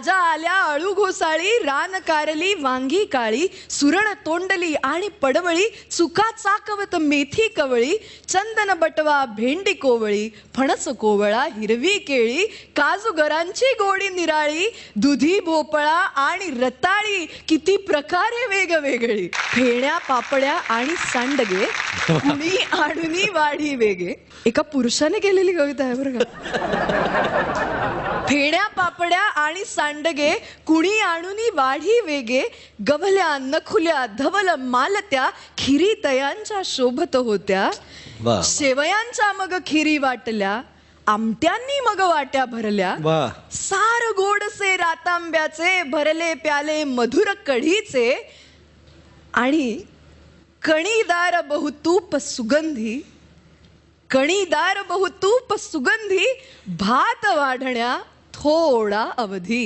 राजा आल्या अळू घोसाळी रान कारली वांगी काळी सुरण तोंडली आणि पडवळी चुका चाकवत मेथी कवळी चंदन बटवा भेंडी कोवळी फणस कोवळा हिरवी केळी काजूगरांची गोडी निराळी दुधी भोपळा आणि रताळी किती प्रकारे वेगवेगळी. फेण्या पापड्या आणि सांडगे कुणी आणुनी वाढी वेगे. एका पुरुषाने केलेली कविता आहे बरं का? फेण्या पापड्या आणि सांडगे कुणी आणुनी वाढी वेगे गभल्या नखुल्या धवल मालत्या खिरी तयांच्या शोभत होत्या. शेवयांच्या मग खिरी वाटल्या आमट्यांनी मग वाट्या भरल्या. सार गोडसे रातांब्याचे भरले प्याले मधुर कढीचे. आणि कणीदार बहुतूप सुगंधी कणीदार बहुतूप सुगंधी भात वाढण्या थोडा अवधी.